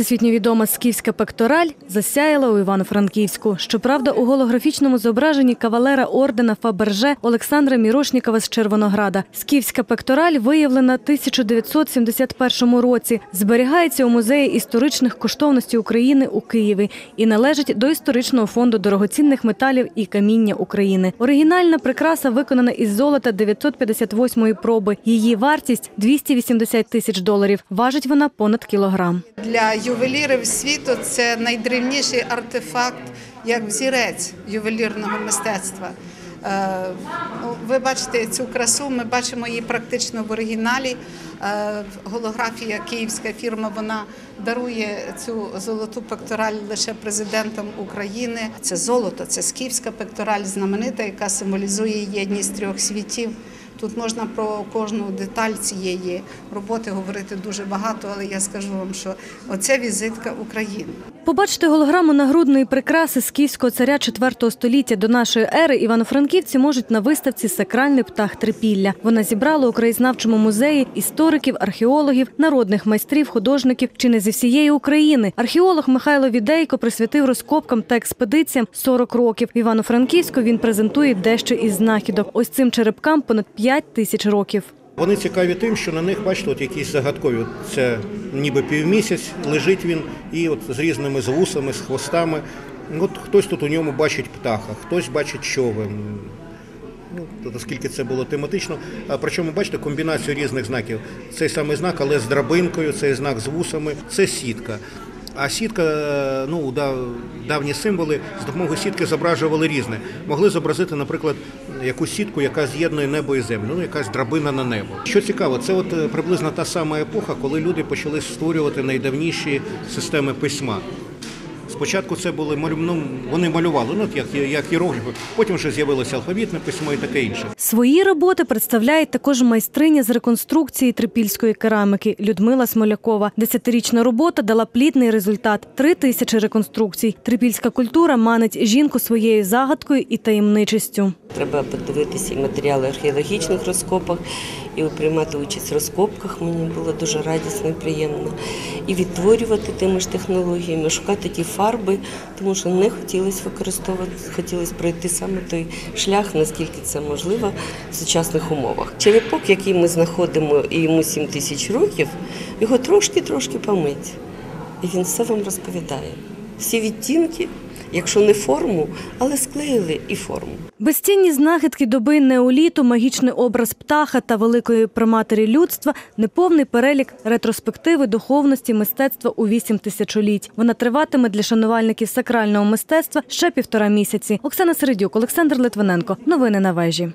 Всесвітньо відома скіфська пектораль засяяла у Івано-Франківську. Щоправда, у голографічному зображенні кавалера ордена Фаберже Олександра Мірошнікова з Червонограда. Скіфська пектораль виявлена 1971 році. Зберігається у музеї історичних коштовностей України у Києві і належить до історичного фонду дорогоцінних металів і каміння України. Оригінальна прикраса виконана із золота 958 проби. Її вартість 280 тисяч доларів. Важить вона понад кілограм. Для ювелірів світу це найдревніший артефакт як взірець ювелірного мистецтва. Е, ну, Ви бачите цю красу, ми бачимо її практично в оригіналі. Е, Голографія київська фірма вона дарує цю золоту пектораль лише президентам України. Це золото, це скіфська пектораль знаменита, яка символізує єдність трьох світів. Тут можна про кожну деталь цієї роботи говорити дуже багато, але я скажу вам, що оце візитка України. Побачити голограму нагрудної прикраси скіфського царя IV століття до нашої ери івано-франківці можуть на виставці Сакральний птах трипілля. Вона зібрала у краєзнавчому музеї істориків, археологів, народних майстрів, художників чи не зі всієї України. Археолог Михайло Відейко присвятив розкопкам та експедиціям 40 років. В Івано-Франківську він презентує дещо із знахідок. Ось цим черепкам понад 5 тисяч років. Вони цікаві тим, що на них, бачите, от якісь загадкові. Це ніби півмісяць, лежить він, і от з різними з вусами, з хвостами. От хтось тут у ньому бачить птаха, хтось бачить човен. Ну, оскільки це було тематично. А причому бачите комбінацію різних знаків. Цей самий знак, але з драбинкою, цей знак з вусами, це сітка. А сітка, ну давні символи з допомогою сітки зображували різне. Могли зобразити, наприклад, якусь сітку, яка з'єднує небо і землю, ну якась драбина на небо. Що цікаво, це от е, приблизно та сама епоха, коли люди почали створювати найдавніші системи письма. Спочатку це були ну, вони малювали, ну як, як іерогліфи, потім вже з'явилося алфавітне письмо і таке інше. Свої роботи представляють також майстриня з реконструкції трипільської кераміки Людмила Смолякова. Десятирічна робота дала плідний результат три тисячі реконструкцій. Трипільська культура манить жінку своєю загадкою і таємничістю. Треба подивитися і матеріали археологічних розкопах, і приймати участь в розкопках. Мені було дуже радісно і приємно. І відтворювати тими ж технологіями, шукати ті фарби, тому що не хотілося використовувати, хотілося пройти саме той шлях, наскільки це можливо в сучасних умовах. Черепок, який ми знаходимо, і йому 7 тисяч років, його трошки-трошки помить. І він все вам розповідає. Всі відтінки, якщо не форму, але склеїли і форму. Безцінні знахідки доби неоліту, магічний образ птаха та великої проматері людства, неповний перелік ретроспективи духовності мистецтва у вісім тисячоліть. Вона триватиме для шанувальників сакрального мистецтва ще півтора місяці. Оксана Середюк, Олександр Литвиненко. Новини на вежі.